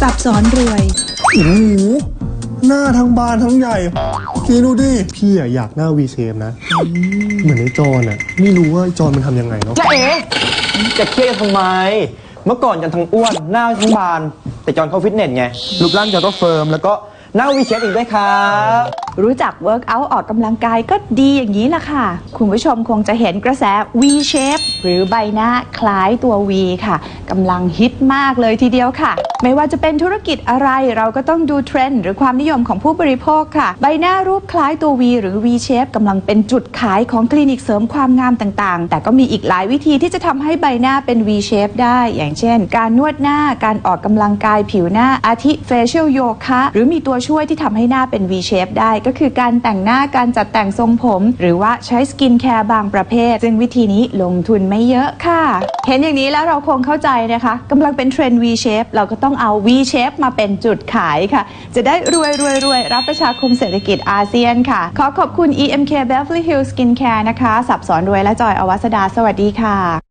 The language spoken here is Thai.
สับสอนรวยโอ้โหหน้าทั้งบานทั้งใหญ่พี่ดูดิ พี่อะอยากหน้าวีเชฟนะ เหมือนไอ้จอนอะไม่รู้ว่าไอ้จอนมันทำยังไงเนาะจะเอ๋จะเครียดทำไม เมื่อก่อนจันทั้งอ้วนหน้าทั้งบาน แต่จอนเข้าฟิตเนสไง รูปร่างจอนก็เฟิร์มแล้วก็หน้าวีเชฟอีกด้วยครับ รู้จักเวิร์กอัลออกกำลังกายก็ดีอย่างนี้ล่ะค่ะ คุณผู้ชมคงจะเห็นกระแส V shape หรือใบหน้าคล้ายตัว V ค่ะกำลังฮิตมากเลยทีเดียวค่ะ ไม่ว่าจะเป็นธุรกิจอะไรเราก็ต้องดูเทรนด์หรือความนิยมของผู้บริโภคค่ะ ใบหน้ารูปคล้ายตัว V หรือ V shape กำลังเป็นจุดขายของคลินิกเสริมความงามต่างๆ แต่ก็มีอีกหลายวิธีที่จะทำให้ใบหน้าเป็น V shape ได้ อย่างเช่น การนวดหน้าการออกกำลังกายผิวหน้าอาทิ facial yoga หรือมีตัวช่วยที่ทำให้หน้าเป็น V shape ได้ ก็คือการแต่งหน้าการจัดแต่งทรงผม หรือว่าใช้สกินแคร์บางประเภท ซึ่งวิธีนี้ลงทุนไม่เยอะค่ะ เห็นอย่างนี้แล้วเราคงเข้าใจนะคะกำลังเป็นเทรนด์ V shape เราก็ต้องต้องเอา V shape มาเป็นจุดขายค่ะ จะได้รวยรวยรวยรับประชาคมเศรษฐกิจอาเซียนค่ะ ขอขอบคุณ EMK Beverly Hills Skincare นะคะ สับสอนรวยและจอยอวัสดา สวัสดีค่ะ